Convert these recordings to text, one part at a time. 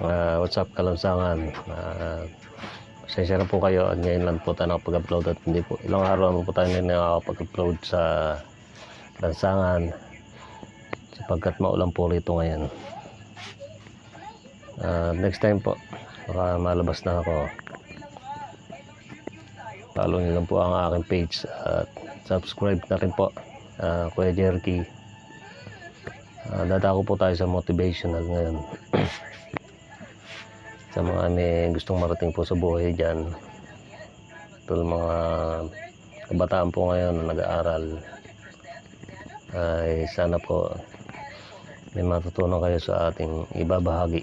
Uh, what's up, kalamsangan? Uh, pasensya na po kayo at ngayon lang po tayo nakapag-upload at hindi po, ilang araw na po tayo na nakapag-upload sa lansangan sapagkat maulan po rito ngayon. Uh, next time po, baka malabas na ako. Follow niyo lang po ang aking page at subscribe na rin po, uh, Kuya Jerky. Uh, dadako po tayo sa motivational ngayon. sa mga may gustong marating po sa buhay dyan. Ito mga kabataan po ngayon na nag-aaral. Ay sana po may matutunan kayo sa ating ibabahagi.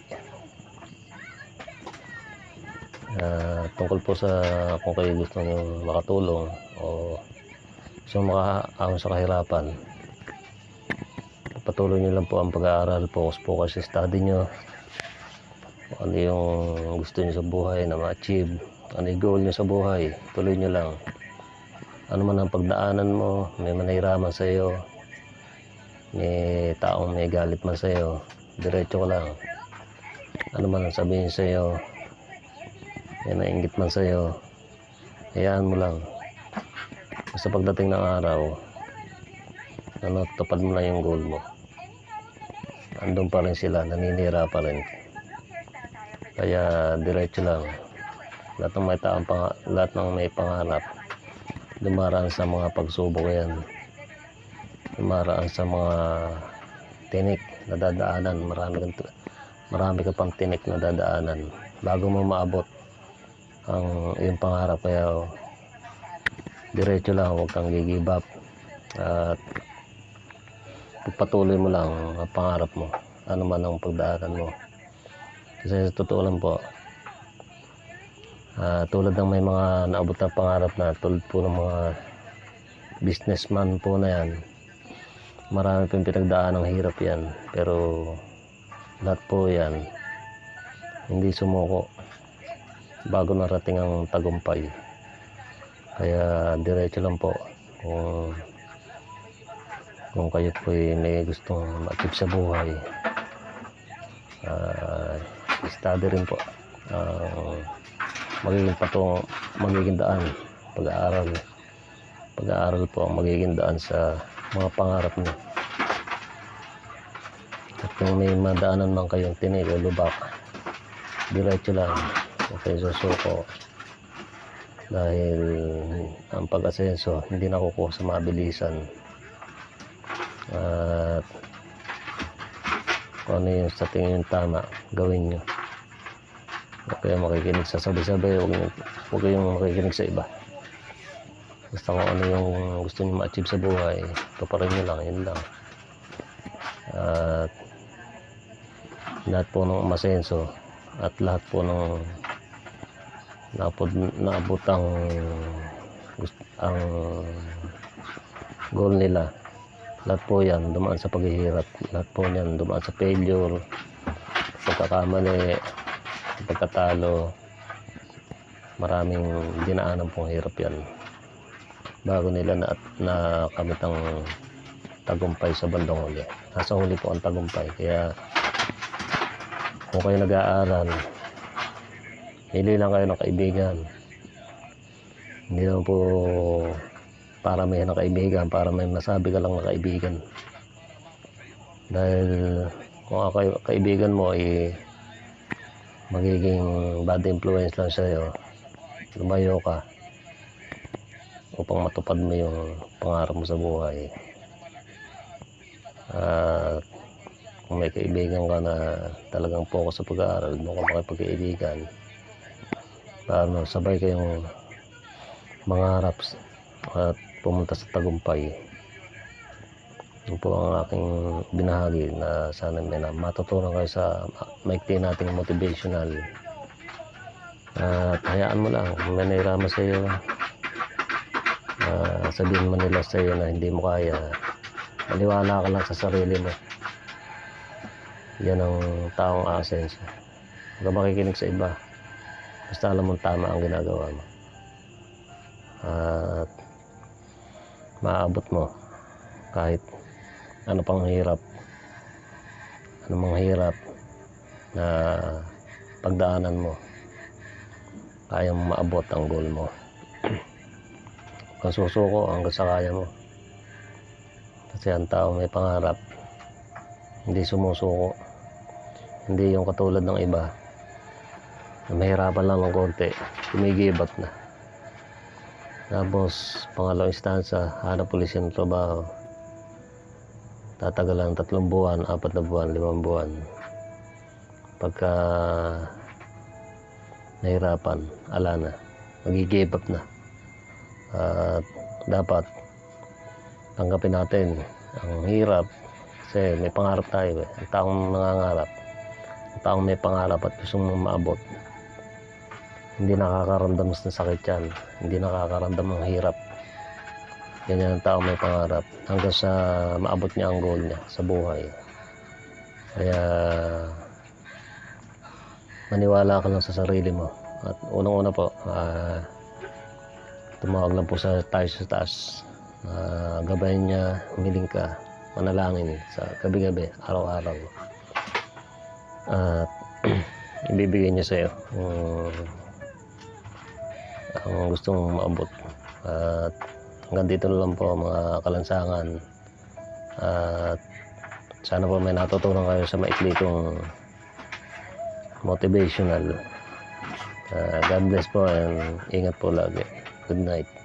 Ah, tungkol po sa kung kayo gusto nyo makatulong o gusto makaahon sa kahirapan patuloy nyo lang po ang pag-aaral focus po kayo sa study nyo ano yung gusto nyo sa buhay na ma-achieve? Ano yung goal nyo sa buhay? Tuloy nyo lang. Ano man ang pagdaanan mo may manahiraman sa iyo may taong may galit man sa iyo diretso ka lang. Ano man ang sabihin sa iyo may nainggit man sa iyo hayaan mo lang. Sa pagdating ng araw ano tupad mo lang yung goal mo. Andun pa rin sila naninira pa rin kaya diretso lang. Lahat ng may taong lahat ng may pangarap dumaraan sa mga pagsubok yan. Dumaraan sa mga tinik na dadaanan. Marami kang marami ka pang tinik na dadaanan bago mo maabot ang iyong pangarap. Kaya diretso lang. Huwag kang give up. At pagpatuloy mo lang ang pangarap mo. Ano man ang pagdaanan mo kasi sa totoo lang po ah, tulad ng may mga naabot na pangarap na tulad po ng mga businessman po na yan marami pong pinagdaan ng hirap yan. Pero lahat po yan hindi sumuko bago narating ang tagumpay. Kaya diretso lang po kung kung kayo po may gustong ma-achieve sa buhay. Uh, study rin po. Ang magiging patong magiging daan pag-aaral. Pag-aaral po ang magiging daan sa mga pangarap niyo. At kung may madaanan man kayong tinig o lubak diretso lang huwag kayo susuko. Dahil ang pag-asenso hindi nakukuha sa mabilisan. At kung ano yung sa tingin yung tama gawin nyo. Huwag kayong makikinig sa sabay-sabay huwag, huwag kayong makikinig sa iba. Basta kung ano yung gusto nyo ma-achieve sa buhay tuparin nyo lang yun lang. At lahat po ng umasenso at lahat po ng naabot, naabot ang ang goal nila lahat po yan dumaan sa paghihirap. Lahat po yan dumaan sa failure pagkakamali pagkatalo maraming dinaanan pong hirap yan. Bago nila na, na kamit ang tagumpay sa bandang huli. Nasa huli po ang tagumpay kaya kung kayo nag-aaral Hili lang kayo ng kaibigan. Hindi lang po para may na kaibigan, para may masabi ka lang na kaibigan. Dahil kung kay- kaibigan mo ay magiging bad influence lang sa'yo, lumayo ka upang matupad mo yung pangarap mo sa buhay. At kung may kaibigan ka na talagang focus sa pag-aaral, doon ka makipag-kaibigan ano, sabay kayong mangarap at pumunta sa tagumpay. Yun po ang aking binahagi na sana may na matutunan kayo sa maikti nating motivational. At hayaan mo lang, kung may nahiraman sa iyo, ah, sabihin mo nila sa iyo na hindi mo kaya, maliwala ka lang sa sarili mo. Yan ang taong asenso. Huwag makikinig sa iba. Basta alam mong tama ang ginagawa mo. At maabot mo. Kahit ano pang hirap ano mang hirap na pagdaanan mo kaya mo maabot ang goal mo. Kung susuko hanggang sa kaya mo. Kasi ang tao may pangarap hindi sumusuko. Hindi yung katulad ng iba na mahirapan lang ng konti tumigibat na tapos pangalawang istansa hanap ulit siya ng trabaho. Tatagalan tatlong buwan, apat na buwan, limang buwan. Pagka nahirapan, ala na. Mag-give up na. At dapat tanggapin natin ang hirap. Kasi may pangarap tayo eh. ang taong nangangarap ang taong may pangarap at gusto mong maabot hindi nakakaramdam ng sakit yan. Hindi nakakaramdam ng hirap. Ganyan ang taong may pangarap hanggang sa maabot niya ang goal niya sa buhay. Kaya maniwala ka lang sa sarili mo. At unang-una po ah, tumawag lang po sa tayo sa taas. Uh, gabayan niya humiling ka manalangin sa gabi-gabi araw-araw. At ibibigay niya sa'yo kung ang gusto mong maabot at hanggang dito na lang po mga kalansangan. At sana po may natutunan kayo sa maikli kong motivational. Uh, God bless po and ingat po lagi. Good night